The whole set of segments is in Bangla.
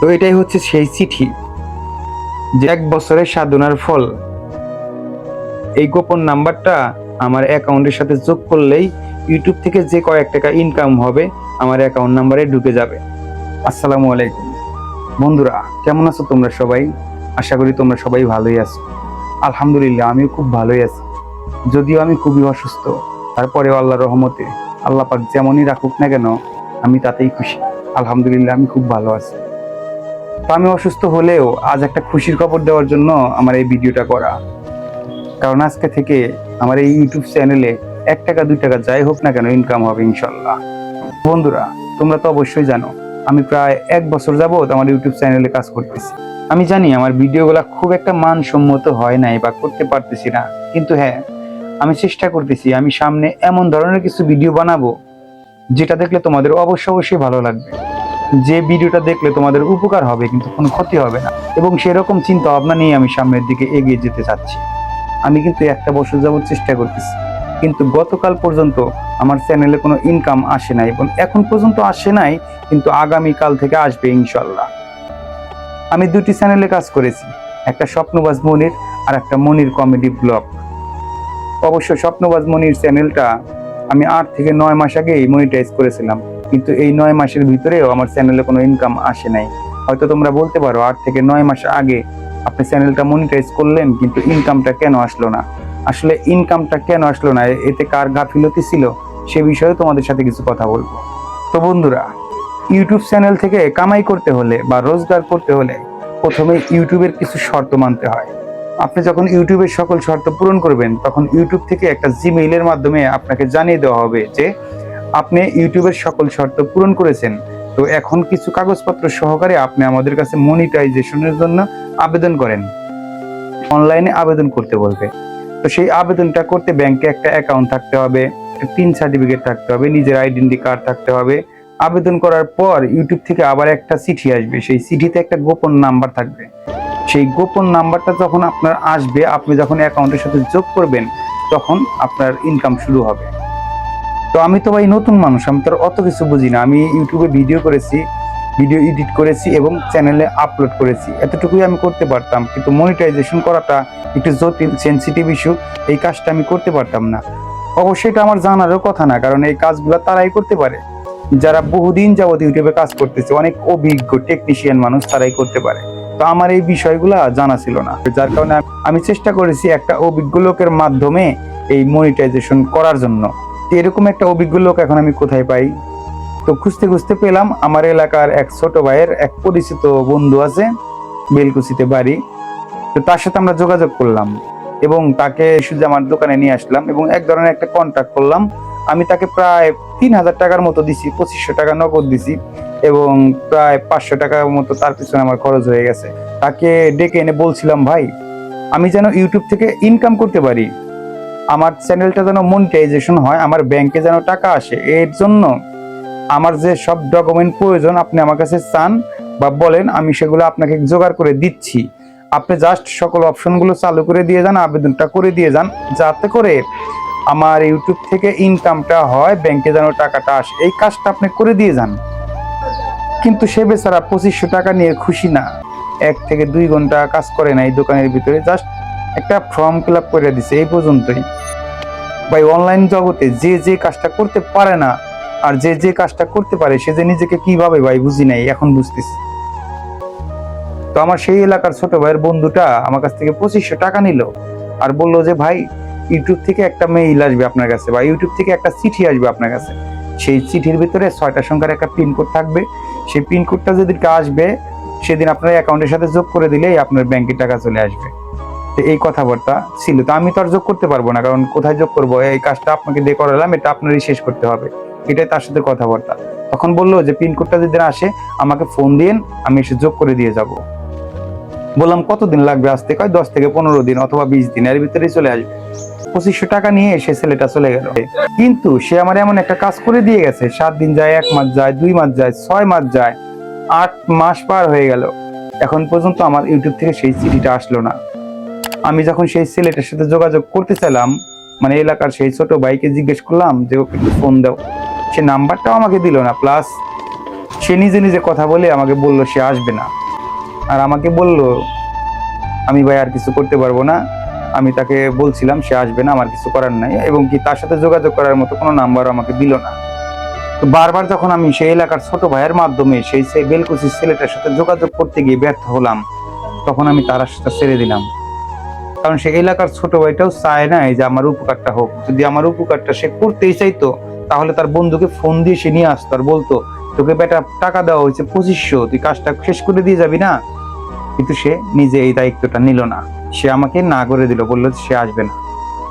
তো এটাই হচ্ছে সেই চিঠি যে এক বছরের সাধনার ফল। এই গোপন নাম্বারটা আমার অ্যাকাউন্টের সাথে যোগ করলেই ইউটিউব থেকে যে কয়েক টাকা ইনকাম হবে, আমার অ্যাকাউন্ট নাম্বারে ঢুকে যাবে। আসসালামু আলাইকুম। বন্ধুরা, কেমন আছো তোমরা সবাই? আশা করি তোমরা সবাই ভালোই আছো। আলহামদুলিল্লাহ, আমিও খুব ভালোই আছি। যদিও আমি খুবই অসুস্থ, তারপরেও আল্লাহর রহমতে আল্লাহ পাক যেমনই রাখুক না কেন, আমি তাতেই খুশি। আলহামদুলিল্লাহ, আমি খুব ভালো আছি। তো আমি অসুস্থ হলেও আজ একটা খুশির খবর দেওয়ার জন্য আমার এই ভিডিওটা করা। কারণ আজকে থেকে আমার এই ইউটিউব চ্যানেলে এক টাকা, দুই টাকা যাই হোক না কেন ইনকাম হবে ইনশাল্লাহ বন্ধুরা, তোমরা তো অবশ্যই জানো, আমি প্রায় এক বছর যাবত আমার ইউটিউব চ্যানেলে কাজ করতেছি। আমি জানি আমার ভিডিওগুলো খুব একটা মানসম্মত হয় নাই বা করতে পারতেছি না। কিন্তু হ্যাঁ আমি চেষ্টা করতেছি, আমি সামনে এমন ধরনের কিছু ভিডিও বানাবো, যেটা দেখলে তোমাদের অবশ্যই অবশ্যই ভালো লাগবে। যে ভিডিওটা দেখলে তোমাদের উপকার হবে, কিন্তু কোনো ক্ষতি হবে না। এবং সেরকম চিন্তা ভাবনা নিয়ে আমি সামনের দিকে এগিয়ে যেতে চাচ্ছি। আমি কিন্তু একটা বছর যাবত চেষ্টা করতেছি। কিন্তু গতকাল পর্যন্ত আমার চ্যানেলে কোনো ইনকাম আসে নাই এবং এখন পর্যন্ত আসে নাই, কিন্তু আগামী কাল থেকে আসবে ইনশাল্লাহ আমি দুটি চ্যানেলে কাজ করেছি। একটা স্বপ্নবাজ মনির আর একটা মনির কমেডি ব্লগ অবশ্য স্বপ্নবাজ মনির চ্যানেলটা আমি আট থেকে নয় মাস আগেই মনিটাইজ করেছিলাম। কিন্তু এই নয় মাসের ভিতরেও আমার চ্যানেলে কোনো ইনকাম আসে নাই। হয়তো তোমরা বলতে পারো, আট থেকে নয় মাস আগে আপনি চ্যানেলটা মনিটাইজ করলেন, কিন্তু ইনকামটা কেন আসলো না? আসলে ইনকামটা কেন আসলো না? এতে কার গাফিলতি ছিল? সে বিষয়ে তোমাদের সাথে কিছু কথা বলব। তো বন্ধুরা, ইউটিউব চ্যানেল থেকে কামাই করতে হলে বা রোজগার করতে হলে প্রথমে ইউটিউবের কিছু শর্ত মানতে হয়। আপনি যখন ইউটিউবের সকল শর্ত পূরণ করবেন, তখন ইউটিউব থেকে একটা জিমেইলের মাধ্যমে আপনাকে জানিয়ে দেওয়া হবে যে আপনি ইউটিউবের সকল শর্ত পূরণ করেছেন। তো এখন কিছু কাগজপত্র সহকারে আপনি আমাদের কাছে মনিটাইজেশনের জন্য আবেদন করেন। অনলাইনে আবেদন করতে বলবে। তো সেই আবেদনটা করতে ব্যাংকে একটা অ্যাকাউন্ট থাকতে হবে পিন সার্টিফিকেট থাকতে হবে, নিজের আইডেন্টি কার্ড থাকতে হবে। আবেদন করার পর ইউটিউব থেকে আবার একটা চিঠি আসবে। সেই চিঠিতে একটা গোপন নাম্বার থাকবে। সেই গোপন নাম্বারটা যখন আপনার আসবে, আপনি যখন অ্যাকাউন্টের সাথে যোগ করবেন, তখন আপনার ইনকাম শুরু হবে। তো আমি তো ভাই নতুন মানুষ, আমি তো অত কিছু বুঝি না। আমি ইউটিউবে ভিডিও করেছি ভিডিও এডিট করেছি এবং চ্যানেলে আপলোড করেছি। এতটুকুই আমি করতে পারতাম, কিন্তু মনিটাইজেশন করাটা একটু জটিল সেন্সিটিভ ইস্যু এই কাজটা আমি করতে পারতাম না। অবশ্যই এটা আমার জানারও কথা না, কারণ এই কাজগুলো তারাই করতে পারে। যারা বহুদিন যাবত ইউটিউবে কাজ করতেছে, অনেক অভিজ্ঞ টেকনিশিয়ান মানুষ তারাই করতে পারে। তো আমার এই বিষয়গুলা জানা ছিল না। যার কারণে আমি চেষ্টা করেছি একটা অভিজ্ঞ লোকের মাধ্যমে এই মনিটাইজেশন করার জন্য। তো এরকম একটা অভিজ্ঞ লোক এখন আমি কোথায় পাই? তো খুঁজতে খুঁজতে পেলাম আমার এলাকার এক ছোট ভাইয়ের এক পরিচিত বন্ধু আছে, বেলকুচিতে বাড়ি। তো তার সাথে আমরা যোগাযোগ করলাম এবং তাকে শুধু আমার দোকানে নিয়ে আসলাম এবং এক ধরনের একটা কন্ট্যাক্ট করলাম। আমি তাকে প্রায় তিন হাজার টাকার মতো দিছি, পঁচিশশো টাকা নগদ দিছি এবং প্রায় পাঁচশো টাকার মতো তার পিছনে আমার খরচ হয়ে গেছে। তাকে ডেকে এনে বলছিলাম, ভাই, আমি যেন ইউটিউব থেকে ইনকাম করতে পারি। আমার চ্যানেলটা যেন মনিটাইজেশন হয়, আমার ব্যাংকে যেন টাকা আসে, এর জন্য আমার যে সব ডকুমেন্ট প্রয়োজন আপনি আমার কাছে চান বা বলেন, আমি সেগুলো আপনাকে জোগাড় করে দিচ্ছি। আপনি জাস্ট সকল অপশনগুলো চালু করে দিয়ে যান, আবেদনটা করে দিয়ে যান, যাতে করে আমার ইউটিউব থেকে ইনকামটা হয় ব্যাংকে যেন টাকাটা আসে, এই কাজটা আপনি করে দিয়ে যান। কিন্তু সে বেচারা পঁচিশশো টাকা নিয়ে খুশি না। এক থেকে দুই ঘণ্টা কাজ করে না এই দোকানের ভিতরে জাস্ট একটা ফর্ম ফিল আপ করে দিছে, এই পর্যন্তই। ভাই অনলাইন জগতে যে যে কাজটা করতে পারে না, আর যে যে কাজটা করতে পারে, সে যে নিজেকে কীভাবে ভাই বুঝি নাই, এখন বুঝতেছি। তো আমার সেই এলাকার ছোট ভাইয়ের বন্ধুটা আমার কাছ থেকে পঁচিশশো টাকা নিল আর বলল যে, ভাই ইউটিউব থেকে একটা মেইল আসবে আপনার কাছে বা ইউটিউব থেকে একটা চিঠি আসবে আপনার কাছে। সেই চিঠির ভিতরে ছয়টা সংখ্যার একটা পিনকোড থাকবে। সেই পিনকোডটা যেদিনকে আসবে, সেদিন আপনার অ্যাকাউন্টের সাথে যোগ করে দিলেই আপনার ব্যাংকে টাকা চলে আসবে। এই কথাবার্তা ছিল। তো আমি তো আর যোগ করতে পারব না, কারণ কোথায় যোগ করব? এই কাজটা আপনাকে দিয়ে করালাম, এটা আপনারই শেষ করতে হবে। এটাই তার সাথে কথাবার্তা। তখন বলল যে পিনকোডটা যেদিন আসে, আমাকে ফোন দিন আমি এসে যোগ করে দিয়ে যাব। বললাম, কতদিন লাগবে আসতে? কয়, দশ থেকে পনেরো দিন অথবা বিশ দিন, এর ভিতরেই চলে আসবে। পঁচিশশো টাকা নিয়ে সে ছেলেটা চলে গেল। কিন্তু সে আমার এমন একটা কাজ করে দিয়ে গেছে। সাত দিন যায়, এক মাস যায়, দুই মাস যায়, ছয় মাস যায়, আট মাস পার হয়ে গেল। এখন পর্যন্ত আমার ইউটিউব থেকে সেই চিঠিটা আসলো না। আমি যখন সেই ছেলেটার সাথে যোগাযোগ করতে চাইলাম মানে এলাকার সেই ছোট ভাইকে জিজ্ঞেস করলাম যে, ওকে একটু ফোন দাও। সে নাম্বারটাও আমাকে দিল না। প্লাস সে নিজে নিজে কথা বলে আমাকে বলল সে আসবে না। আর আমাকে বলল, আমি ভাই আর কিছু করতে পারব না। আমি তাকে বলছিলাম সে আসবে না, আমার কিছু করার নাই। এবং কি তার সাথে যোগাযোগ করার মতো কোনো নাম্বার আমাকে দিল না। তো বারবার যখন আমি সেই এলাকার ছোট ভাইয়ের মাধ্যমে সেই সেই বেলকুচি ছেলেটার সাথে যোগাযোগ করতে গিয়ে ব্যর্থ হলাম, তখন আমি তার সাথে ছেড়ে দিলাম। কারণ সে এলাকার ছোট ভাইটাও চায় না যে আমার উপকারটা হোক। যদি আমার উপকারটা সে করতেই চাইতো, তাহলে তার বন্ধুকে ফোন দিয়ে সে নিয়ে আসতো আর বলতো, তোকে বেটা টাকা দেওয়া হয়েছে পঁচিশশো, তুই কাজটা শেষ করে দিয়ে যাবি না? কিন্তু সে নিজে এই দায়িত্বটা নিল না। সে আমাকে না করে দিল, বলল সে আসবে না।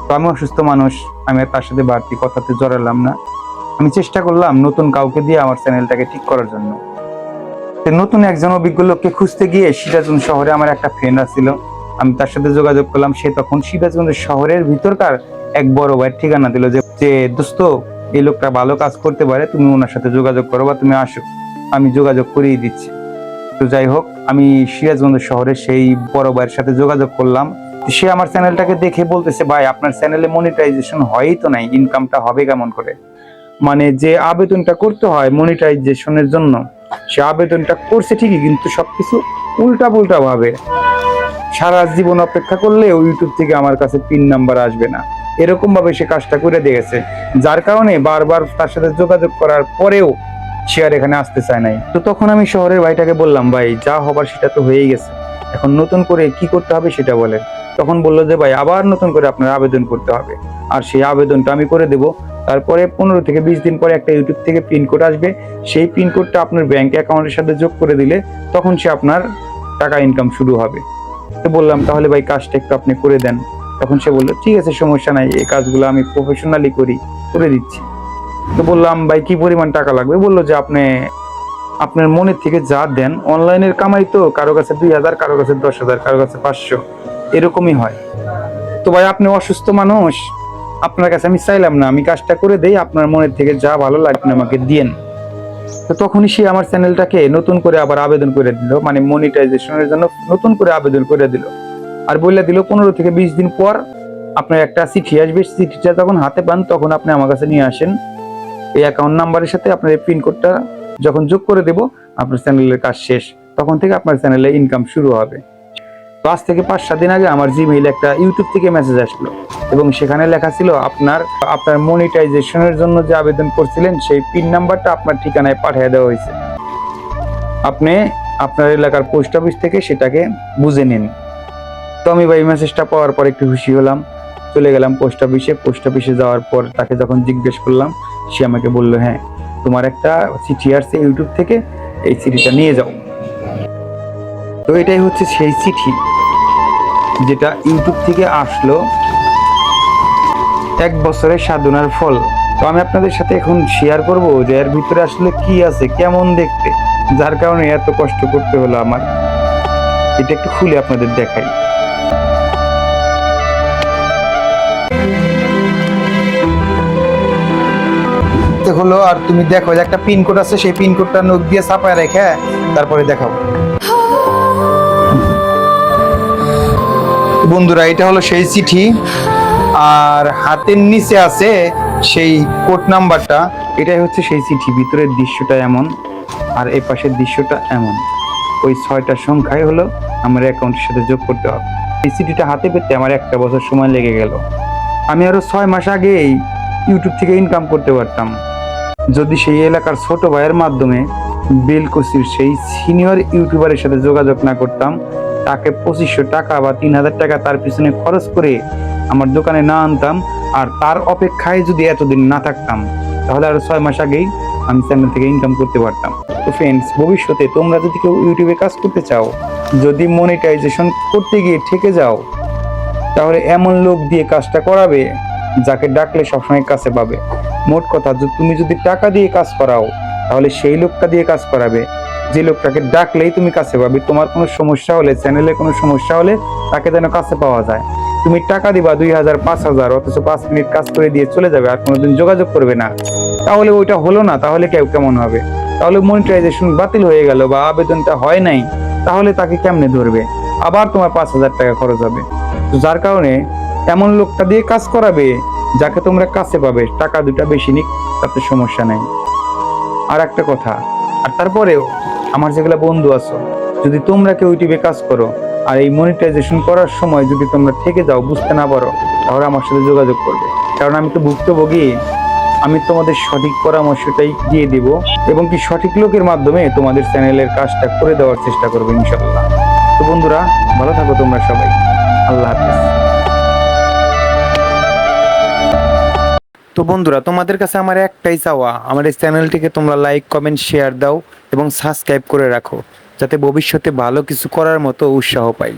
তো আমি অসুস্থ মানুষ, আমি তার সাথে বাড়তি কথাতে জড়ালাম না। আমি চেষ্টা করলাম নতুন কাউকে দিয়ে আমার চ্যানেলটাকে ঠিক করার জন্য। নতুন একজন অভিজ্ঞ লোককে খুঁজতে গিয়ে সিরাজুন শহরে আমার একটা ফ্রেন্ড ছিল আমি তার সাথে যোগাযোগ করলাম, সে তখন সিরাজগঞ্জ শহরের ভিতরকার এক বড় ভাইয়ের ঠিকানা দিল যে দোস্ত, এই লোকটা ভালো কাজ করতে পারে, তুমি ওনার সাথে যোগাযোগ করো বা তুমি আসো। আমি যোগাযোগ করিয়ে দিচ্ছি। তো যাই হোক, আমি সিরাজগঞ্জ শহরের সেই বড় ভাইয়ের সাথে যোগাযোগ করলাম। সে আমার চ্যানেলটাকে দেখে বলতেছে, ভাই, আপনার চ্যানেলে মনিটাইজেশন হয়ই তো নাই ইনকামটা হবে কেমন করে? মানে যে আবেদনটা করতে হয় মনিটাইজেশনের জন্য, সে আবেদনটা করছে ঠিকই, কিন্তু সবকিছু উল্টা পুল্টা ভাবে। সারা জীবন অপেক্ষা করলে ইউটিউব থেকে আমার কাছে পিন নাম্বার আসবে না। এরকম ভাবে সে কাজটা করে দিয়েছে যার কারণে বারবার তার সাথে যোগাযোগ করার পরেও সে আর এখানে আসতে চায় নাই। তো তখন আমি শহরের ভাইটাকে বললাম, ভাই, যা হবার সেটা তো হয়েই গেছে। এখন নতুন করে কি করতে হবে সেটা বলেন। তখন বলল যে, ভাই, আবার নতুন করে আপনার আবেদন করতে হবে। আর সেই আবেদনটা আমি করে দেব। তারপরে পনেরো থেকে বিশ দিন পরে একটা ইউটিউব থেকে পিনকোড আসবে। সেই পিনকোডটা আপনার ব্যাংক অ্যাকাউন্টের সাথে যোগ করে দিলে তখন সে আপনার টাকা ইনকাম শুরু হবে। বললাম, তাহলে ভাই কাজটা একটু আপনি করে দেন। তখন সে বলল, ঠিক আছে, সমস্যা নাই, এই কাজগুলো আমি প্রফেশনালি করি, করে দিচ্ছি। তো বললাম, ভাই, কি পরিমাণ টাকা লাগবে? বলল যে, আপনি, আপনার মনের থেকে যা দেন, অনলাইনের কামাই তো, কারও কাছে দুই হাজার, কারও কাছে দশ হাজার, কারও কাছে পাঁচশো, এরকমই হয়। তো ভাই, আপনি অসুস্থ মানুষ, আপনার কাছে আমি চাইলাম না, আমি কাজটা করে দেই, আপনার মনের থেকে যা ভালো লাগে আপনি আমাকে দিয়েন। তো তখনই সে আমার চ্যানেলটাকে নতুন করে আবার আবেদন করে দিল মানে মনিটাইজেশনের জন্য নতুন করে আবেদন করে দিল। আর বলে দিল, পনেরো থেকে বিশ দিন পর আপনার একটা চিঠি আসবে। চিঠিটা যখন হাতে পান, তখন আপনি আমার কাছে নিয়ে আসেন। এই অ্যাকাউন্ট নাম্বারের সাথে আপনার এই পিনকোডটা যখন যোগ করে দেব, আপনার চ্যানেলের কাজ শেষ। তখন থেকে আপনার চ্যানেলে ইনকাম শুরু হবে। তো আজ থেকে পাঁচ, সাত দিন আগে আমার জিমেইল একটা ইউটিউব থেকে মেসেজ আসলো। এবং সেখানে লেখা ছিল, আপনার আপনার মনিটাইজেশনের জন্য যে আবেদন করছিলেন, সেই পিন নাম্বারটা আপনার ঠিকানায় পাঠিয়ে দেওয়া হয়েছে। আপনি আপনার এলাকার পোস্ট অফিস থেকে সেটাকে বুঝে নিন। তো আমি ভাই মেসেজটা পাওয়ার পর একটু খুশি হলাম। চলে গেলাম পোস্ট অফিসে পোস্ট অফিসে যাওয়ার পর তাকে যখন জিজ্ঞেস করলাম, সে আমাকে বলল হ্যাঁ তোমার একটা চিঠি আসছে ইউটিউব থেকে, এই চিঠিটা নিয়ে যাও। তো এটাই হচ্ছে সেই চিঠি। যেটা ইউটিউব থেকে আসলো, এক বছরের সাধনার ফল। তো আমি আপনাদের সাথে এখন শেয়ার করব যে এর ভিতরে আসলে কি আছে, কেমন দেখতে, যার কারণে এত কষ্ট করতে হলো আমার। এটা একটু খুলে আপনাদের দেখাই। হলো আর তুমি দেখো যে একটা পিনকোড আছে, সেই পিনকোডটা নোট দিয়ে ছাপায় রেখে তারপরে দেখাবো বন্ধুরা, এটা হলো সেই চিঠি। আর হাতের নিচে আছে সেই কোড নাম্বারটা। এটাই হচ্ছে সেই চিঠি, ভিতরের দৃশ্যটা এমন আর এই পাশের দৃশ্যটা এমন। ওই ছয়টা সংখ্যাই হলো আমার অ্যাকাউন্টের সাথে যোগ করতে হবে। এই চিঠিটা হাতে পেতে আমার একটা বছর সময় লেগে গেল। আমি আরও ছয় মাস আগেই ইউটিউব থেকে ইনকাম করতে পারতাম। যদি সেই এলাকার ছোট ভাইয়ের মাধ্যমে বেলকুচির সেই সিনিয়র ইউটিউবারের সাথে যোগাযোগ না করতাম তাকে পঁচিশশো টাকা বা তিন হাজার টাকা তার পিছনে খরচ করে আমার দোকানে না আনতাম আর তার অপেক্ষায় যদি এতদিন না থাকতাম, তাহলে আরও ছয় মাস আগেই আমি চ্যানেল থেকে ইনকাম করতে পারতাম। তো ফ্রেন্ডস ভবিষ্যতে তোমরা যদি কেউ ইউটিউবে কাজ করতে চাও, যদি মনিটাইজেশন করতে গিয়ে ঠেকে যাও, তাহলে এমন লোক দিয়ে কাজটা করাবে যাকে ডাকলে সবসময় কাছে পাবে। মোট কথা তুমি যদি টাকা দিয়ে কাজ করাও, তাহলে সেই লোকটা দিয়ে কাজ করাবে। যে লোকটাকে ডাকলেই তুমি কাছে পাবে। তোমার কোনো সমস্যা হলে চ্যানেলে কোনো সমস্যা হলে তাকে যেন কাছে পাওয়া যায়। তুমি টাকা দিবা দুই হাজার, পাঁচ হাজার, অথচ পাঁচ মিনিট কাজ করে দিয়ে চলে যাবে, আর কোনোদিন যোগাযোগ করবে না। তাহলে ওইটা হলো না, তাহলে কেউ কেমন হবে? তাহলে মনিটাইজেশন বাতিল হয়ে গেল বা আবেদনটা হয় নাই, তাহলে তাকে কেমনে ধরবে? আবার তোমার পাঁচ হাজার টাকা খরচ হবে। যার কারণে এমন লোকটা দিয়ে কাজ করাবে, যাকে তোমরা কাছে পাবে। টাকা দুটা বেশি নিক, তাতে সমস্যা নাই। আর একটা কথা, আর তারপরেও আমার যেগুলা বন্ধু আছো, যদি তোমরা কেউ ইউটিউবে কাজ করো, আর এই মনিটাইজেশন করার সময় যদি তোমরা থেকে যাও, বুঝতে না পারো, তাহলে আমার সাথে যোগাযোগ করবে। কারণ আমি তো ভুক্তভোগী, আমি তোমাদের সঠিক পরামর্শটাই দিয়ে দিব এবং কি সঠিক লোকের মাধ্যমে তোমাদের চ্যানেলের কাজটা করে দেওয়ার চেষ্টা করব ইনশাল্লাহ তো বন্ধুরা, ভালো থাকো তোমরা সবাই। আল্লাহ হাফিজ। তো বন্ধুরা, তোমাদের কাছে আমার একটাই চাওয়া, আমার এই চ্যানেলটিকে তোমরা লাইক, কমেন্ট, শেয়ার দাও এবং সাবস্ক্রাইব করে রাখো, যাতে ভবিষ্যতে ভালো কিছু করার মতো উৎসাহ পাই।